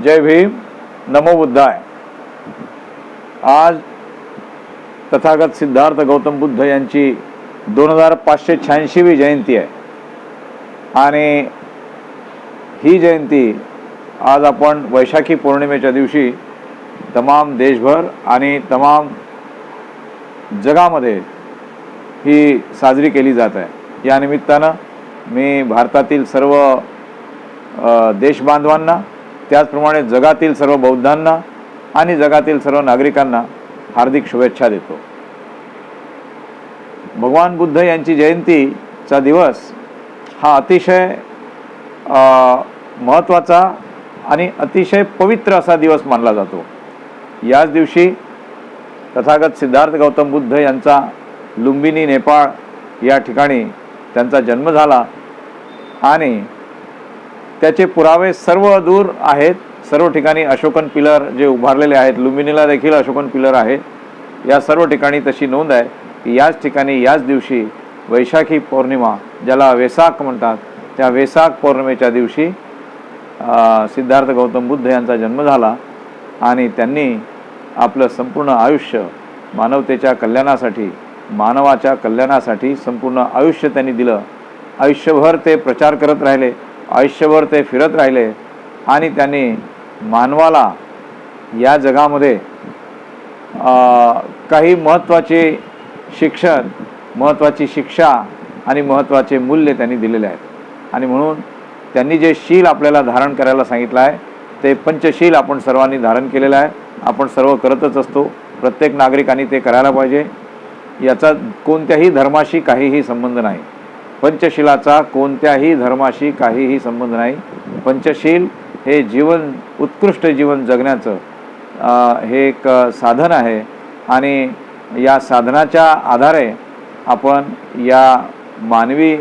जय भीम नमो बुद्धाय. आज तथागत सिद्धार्थ गौतम बुद्ध यांची दोन हजार पाचशे शहाऐंशीवी जयंती आहे. आणि ही जयंती आज आपण वैशाखी पौर्णिमेच्या दिवशी तमाम देशभर आणि तमाम जगामध्ये ही साजरी केली जात आहे. या निमित्तानं मी भारतातील सर्व देशबांधवांना त्याचप्रमाणे जगातील सर्व बौद्धांना आणि जगातील सर्व नागरिकांना हार्दिक शुभेच्छा देतो. भगवान बुद्ध यांची जयंतीचा दिवस हा अतिशय महत्त्वाचा आणि अतिशय पवित्र असा दिवस मानला जातो. याच दिवशी तथागत सिद्धार्थ गौतम बुद्ध यांचा लुंबिनी नेपाळ या ठिकाणी त्यांचा जन्म झाला आणि त्याचे पुरावे सर्व दूर आहेत. सर्व ठिकाणी अशोकन पिलर जे उभारलेले आहेत लुंबिनीला देखील अशोकन पिलर आहे. या सर्व ठिकाणी तशी नोंद आहे की याच ठिकाणी याच दिवशी वैशाखी पौर्णिमा ज्याला वेसाक म्हणतात त्या वेसाक पौर्णिमेच्या दिवशी सिद्धार्थ गौतम बुद्ध यांचा जन्म झाला आणि त्यांनी आपलं संपूर्ण आयुष्य मानवतेच्या कल्याणासाठी मानवाच्या कल्याणासाठी संपूर्ण आयुष्य त्यांनी दिलं. आयुष्यभर ते प्रचार करत राहिले. आयुष्यभर ते फिरत राहिले आणि त्यांनी मानवाला या जगामध्ये काही महत्त्वाचे शिक्षण महत्त्वाची शिक्षा आणि महत्त्वाचे मूल्य त्यांनी दिलेले आहेत. आणि म्हणून त्यांनी जे शील आपल्याला धारण करायला सांगितलं आहे ते पंचशील आपण सर्वांनी धारण केलेलं आहे. आपण सर्व करतच असतो. प्रत्येक नागरिकांनी ते करायला पाहिजे. याचा कोणत्याही धर्माशी काहीही संबंध नाही. पंचशिलाचा कोणत्याही धर्माशी काहीही संबंध नाही. पंचशील हे जीवन उत्कृष्ट जीवन जगण्याचं हे एक साधन आहे. आणि या साधनाच्या आधारे आपण या मानवी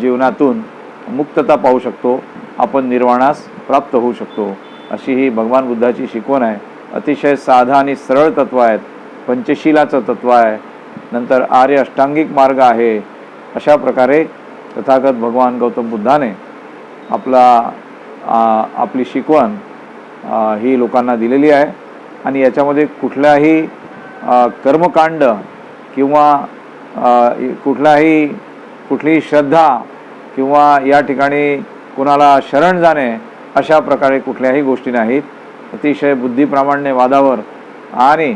जीवनातून मुक्तता पाहू शकतो. आपण निर्वाणास प्राप्त होऊ शकतो. अशी ही भगवान बुद्धाची शिकवण आहे. अतिशय साधा आणि सरळ तत्व आहेत. पंचशिलाचं तत्व आहे. नंतर आर्य अष्टांगिक मार्ग आहे. अशा प्रकारे तथागत भगवान गौतम बुद्धाने आपला आपली शिकवण ही लोकांना दिलेली आहे. आणि याच्यामध्ये कुठल्याही कर्मकांड किंवा कुठलाही कुठलीही श्रद्धा किंवा या ठिकाणी कुणाला शरण जाणे अशा प्रकारे कुठल्याही गोष्टी नाहीत. अतिशय बुद्धिप्रामाण्य वादावर आणि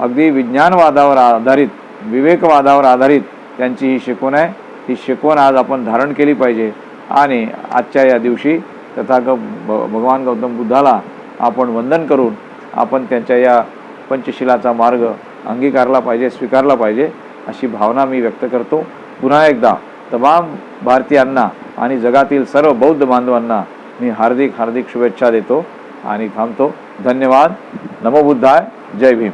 अगदी विज्ञानवादावर आधारित विवेकवादावर आधारित त्यांची ही शिकवण आहे. ही शिकवण आज आपण धारण केली पाहिजे. आणि आजच्या या दिवशी तथागत भ भगवान गौतम बुद्धाला आपण वंदन करून आपण त्यांच्या या पंचशिलाचा मार्ग अंगीकारला पाहिजे स्वीकारला पाहिजे अशी भावना मी व्यक्त करतो. पुन्हा एकदा तमाम भारतीयांना आणि जगातील सर्व बौद्ध बांधवांना मी हार्दिक हार्दिक शुभेच्छा देतो आणि थांबतो. धन्यवाद. नमोबुद्धाय जय भीम.